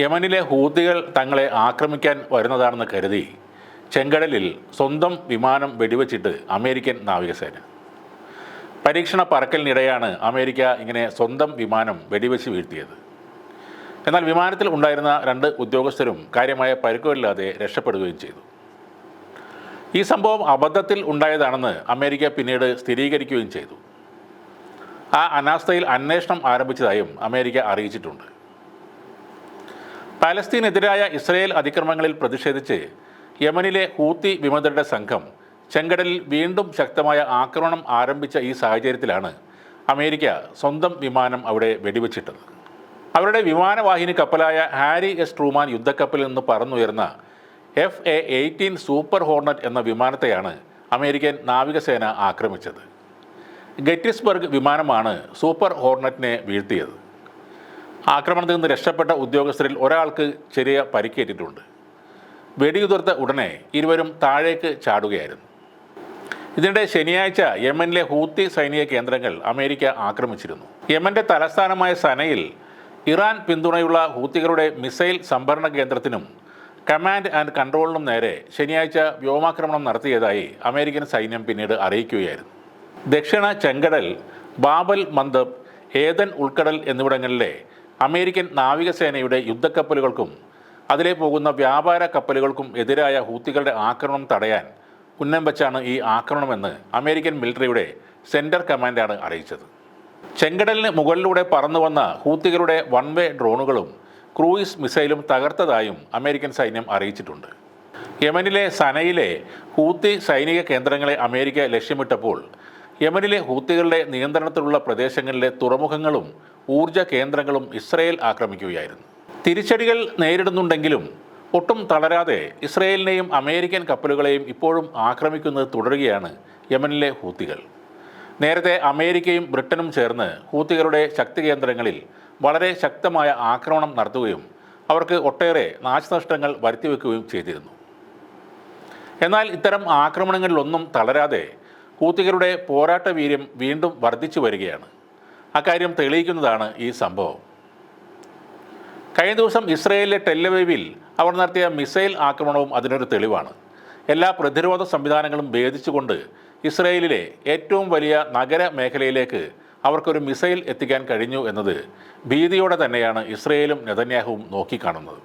യമനിലെ ഹൂതികൾ തങ്ങളെ ആക്രമിക്കാൻ വരുന്നതാണെന്ന് കരുതി ചെങ്കടലിൽ സ്വന്തം വിമാനം വെടിവെച്ചിട്ട് അമേരിക്കൻ നാവികസേന. പരീക്ഷണ പറക്കലിനിടെയാണ് അമേരിക്ക ഇങ്ങനെ സ്വന്തം വിമാനം വെടിവെച്ച് വീഴ്ത്തിയത്. എന്നാൽ വിമാനത്തിൽ ഉണ്ടായിരുന്ന രണ്ട് ഉദ്യോഗസ്ഥരും കാര്യമായ പരുക്കുകളില്ലാതെ രക്ഷപ്പെടുകയും ചെയ്തു. ഈ സംഭവം അബദ്ധത്തിൽ ഉണ്ടായതാണെന്ന് അമേരിക്ക പിന്നീട് സ്ഥിരീകരിക്കുകയും ചെയ്തു. ആ അനാസ്ഥയിൽ അന്വേഷണം ആരംഭിച്ചതായും അമേരിക്ക അറിയിച്ചിട്ടുണ്ട്. പാലസ്തീനെതിരായ ഇസ്രയേൽ അതിക്രമങ്ങളിൽ പ്രതിഷേധിച്ച് യമനിലെ ഹൂത്തി വിമതരുടെ സംഘം ചെങ്കടലിൽ വീണ്ടും ശക്തമായ ആക്രമണം ആരംഭിച്ച ഈ സാഹചര്യത്തിലാണ് അമേരിക്ക സ്വന്തം വിമാനം അവിടെ വെടിവെച്ചിട്ടത്. അവരുടെ വിമാനവാഹിനി കപ്പലായ ഹാരി എസ് ട്രൂമാൻ യുദ്ധക്കപ്പലിൽ നിന്ന് പറന്നുയർന്ന F A eighteen super hornet എന്ന വിമാനത്തെയാണ് അമേരിക്കൻ നാവികസേന ആക്രമിച്ചത്. ഗെറ്റിസ്ബർഗ് വിമാനമാണ് സൂപ്പർ ഹോർണറ്റിനെ വീഴ്ത്തിയത്. ആക്രമണത്തിൽ നിന്ന് രക്ഷപ്പെട്ട ഉദ്യോഗസ്ഥരിൽ ഒരാൾക്ക് ചെറിയ പരിക്കേറ്റിട്ടുണ്ട്. വെടിയുതിർത്ത ഉടനെ ഇരുവരും താഴേക്ക് ചാടുകയായിരുന്നു. ഇതിനിടെ ശനിയാഴ്ച യമനിലെ ഹൂത്തി സൈനിക കേന്ദ്രങ്ങൾ അമേരിക്ക ആക്രമിച്ചിരുന്നു. യമന്റെ തലസ്ഥാനമായ സനയിൽ ഇറാൻ പിന്തുണയുള്ള ഹൂത്തികളുടെ മിസൈൽ സംഭരണ കേന്ദ്രത്തിനും കമാൻഡ് ആൻഡ് കൺട്രോളിനും നേരെ ശനിയാഴ്ച വ്യോമാക്രമണം നടത്തിയതായി അമേരിക്കൻ സൈന്യം പിന്നീട് അറിയിക്കുകയായിരുന്നു. ദക്ഷിണ ചെങ്കടൽ ബാബൽ മന്ദബ് ഏതൻ ഉൾക്കടൽ എന്നിവിടങ്ങളിലെ അമേരിക്കൻ നാവികസേനയുടെ യുദ്ധക്കപ്പലുകൾക്കും അതിലെ പോകുന്ന വ്യാപാര കപ്പലുകൾക്കും എതിരായ ഹൂത്തികളുടെ ആക്രമണം തടയാൻ ഉന്നം വെച്ചാണ് ഈ ആക്രമണമെന്ന് അമേരിക്കൻ മിലിറ്ററിയുടെ സെന്റർ കമാൻഡാണ് അറിയിച്ചത്. ചെങ്കടലിന് മുകളിലൂടെ പറന്നു വന്ന ഹൂത്തികളുടെ വൺ വേ ഡ്രോണുകളും ക്രൂയിസ് മിസൈലും തകർത്തതായും അമേരിക്കൻ സൈന്യം അറിയിച്ചിട്ടുണ്ട്. യമനിലെ സനയിലെ ഹൂത്തി സൈനിക കേന്ദ്രങ്ങളെ അമേരിക്ക ലക്ഷ്യമിട്ടപ്പോൾ യമനിലെ ഹൂത്തികളുടെ നിയന്ത്രണത്തിലുള്ള പ്രദേശങ്ങളിലെ തുറമുഖങ്ങളും ഊർജ കേന്ദ്രങ്ങളും ഇസ്രയേൽ ആക്രമിക്കുകയായിരുന്നു. തിരിച്ചടികൾ നേരിടുന്നുണ്ടെങ്കിലും ഒട്ടും തളരാതെ ഇസ്രയേലിനെയും അമേരിക്കൻ കപ്പലുകളെയും ഇപ്പോഴും ആക്രമിക്കുന്നത് തുടരുകയാണ് യമനിലെ ഹൂത്തികൾ. നേരത്തെ അമേരിക്കയും ബ്രിട്ടനും ചേർന്ന് ഹൂത്തികളുടെ ശക്തി കേന്ദ്രങ്ങളിൽ വളരെ ശക്തമായ ആക്രമണം നടത്തുകയും അവർക്ക് ഒട്ടേറെ നാശനഷ്ടങ്ങൾ വരുത്തിവെക്കുകയും ചെയ്തിരുന്നു. എന്നാൽ ഇത്തരം ആക്രമണങ്ങളിലൊന്നും തളരാതെ ഹൂത്തികളുടെ പോരാട്ട വീര്യം വീണ്ടും വർദ്ധിച്ചു വരികയാണ്. അക്കാര്യം തെളിയിക്കുന്നതാണ് ഈ സംഭവം. കഴിഞ്ഞ ദിവസം ഇസ്രയേലിലെ ടെല്ലവീവിൽ അവർ നടത്തിയ മിസൈൽ ആക്രമണവും അതിനൊരു തെളിവാണ്. എല്ലാ പ്രതിരോധ സംവിധാനങ്ങളും ഭേദിച്ചുകൊണ്ട് ഇസ്രയേലിലെ ഏറ്റവും വലിയ നഗര മേഖലയിലേക്ക് അവർക്കൊരു മിസൈൽ എത്തിക്കാൻ കഴിഞ്ഞു എന്നത് ഭീതിയോടെ തന്നെയാണ് ഇസ്രയേലും നെതന്യാഹുവും നോക്കിക്കാണുന്നത്.